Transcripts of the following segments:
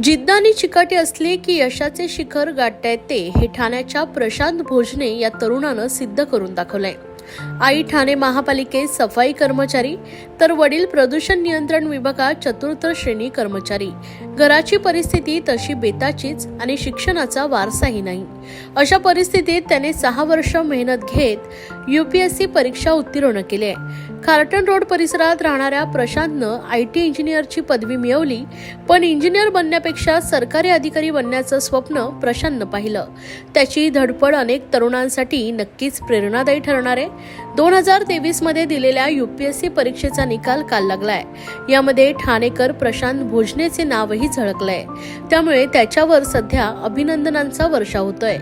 जिद्द आणि चिकाटी असली की यशाचे शिखर गाठता येते हे ठाण्याच्या प्रशांत भोजने या तरुणानं सिद्ध करून दाखवलंय. आई ठाणे महापालिकेत सफाई कर्मचारी तर वडील प्रदूषण नियंत्रण विभागात चतुर्थ श्रेणी कर्मचारी. घराची परिस्थिती तशी बेताचीच आणि शिक्षणाचा वारसाही नाही. अशा परिस्थितीत त्याने सहा वर्ष मेहनत घेत युपीएससी परीक्षा उत्तीर्ण केली आहे. खार्टन रोड परिसरात राहणाऱ्या प्रशांतनं आय टी इंजिनियरची पदवी मिळवली पण इंजिनियर बनण्यापेक्षा सरकारी अधिकारी बनण्याचं स्वप्न प्रशांतनं पाहिलं. त्याची धडपड अनेक तरुणांसाठी नक्कीच प्रेरणादायी ठरणार आहे. दोन हजार तेवीसमध्ये दिलेल्या युपीएससी परीक्षेचा निकाल काल लागलाय. यामध्ये ठाणेकर प्रशांत भोजनेचे नावही झळकलंय. त्यामुळे त्याच्यावर सध्या अभिनंदनांचा वर्षा होतोय.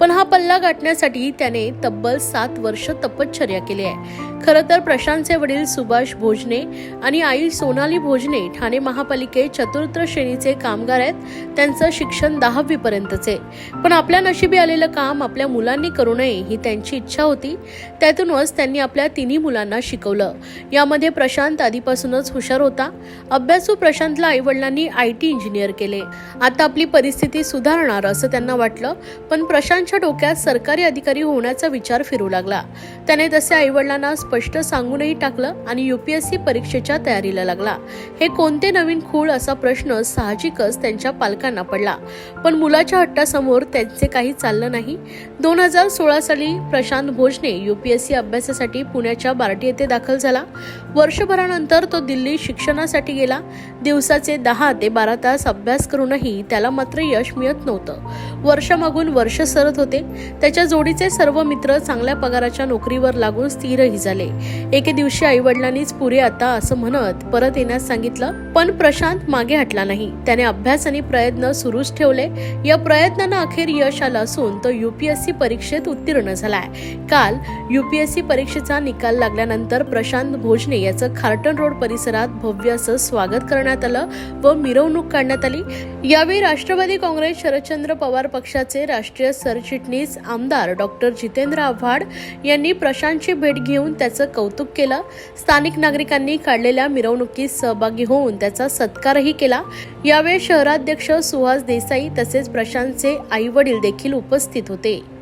पण हा पल्ला गाठण्यासाठी त्याने तब्बल सात वर्ष तपश्चर्या केली आहे. खरं तर प्रशांतचे वडील सुभाष भोजने आणि आई सोनाली भोजने ठाणे महापालिकेत चतुर्थ श्रेणीचे कामगार आहेत. त्यांचं शिक्षण दहावी पर्यंतचे पण आपल्या नशिबी आलेलं काम आपल्या मुलांनी करू नये ही त्यांची इच्छा होती. त्यातूनच त्यांनी आपल्या तिन्ही मुलांना शिकवलं. यामध्ये प्रशांत आधीपासूनच हुशार होता. अभ्यासू प्रशांतला आईवडिलांनी आय टी इंजिनियर केले. आता आपली परिस्थिती सुधारणार असं त्यांना वाटलं. पण प्रशांत प्रशांतच्या डोक्यात सरकारी अधिकारी होण्याचा विचार फिरू लागला. त्याने तसे आईवडिलांना स्पष्ट सांगूनही टाकलं आणि युपीएससी परीक्षेच्या तयारीला लागला. हे कोणते नवीन खूळ असा प्रश्न साहजिकच त्यांच्या पालकांना पडला. पण मुलाच्या हट्टासमोर त्यांचे काही चाललं नाही. दोन हजार सोळा साली प्रशांत भोजने युपीएससी अभ्यासासाठी पुण्याच्या बार्टी येथे दाखल झाला. वर्षभरानंतर तो दिल्ली शिक्षणासाठी गेला. दिवसाचे दहा ते बारा तास अभ्यास करूनही त्याला मात्र यश मिळत नव्हतं. वर्षामागून वर्ष सरत होते. त्याच्या जोडीचे सर्व मित्र चांगल्या पगाराच्या नोकरीवर लागून स्थिरही झाले. एके दिवशी आई वडिलांनीच पुरे आता असं म्हणत परत येण्यास सांगितलं पण प्रशांत मागे हटला नाही. त्याने अभ्यास आणि प्रयत्न सुरूच ठेवले. या प्रयत्नांना अखेर यश आलं असून तो युपीएससी परीक्षेत उत्तीर्ण झालाय. काल युपीएससी परीक्षेचा निकाल लागल्यानंतर प्रशांत भोजने याचं खार्टन रोड परिसरात भव्य असं स्वागत करण्यात आलं व मिरवणूक काढण्यात आली. यावेळी राष्ट्रवादी काँग्रेस शरदचंद्र पवार पक्षाचे राष्ट्रीय सरचिटणीस आमदार डॉक्टर जितेंद्र आव्हाड यांनी प्रशांतची भेट घेऊन त्याचं कौतुक केलं. स्थानिक नागरिकांनी काढलेल्या मिरवणुकीत सहभागी होऊन त्याचा सत्कारही केला. यावेळी शहराध्यक्ष सुहास देसाई तसेच प्रशांतचे आई वडील देखील उपस्थित होते.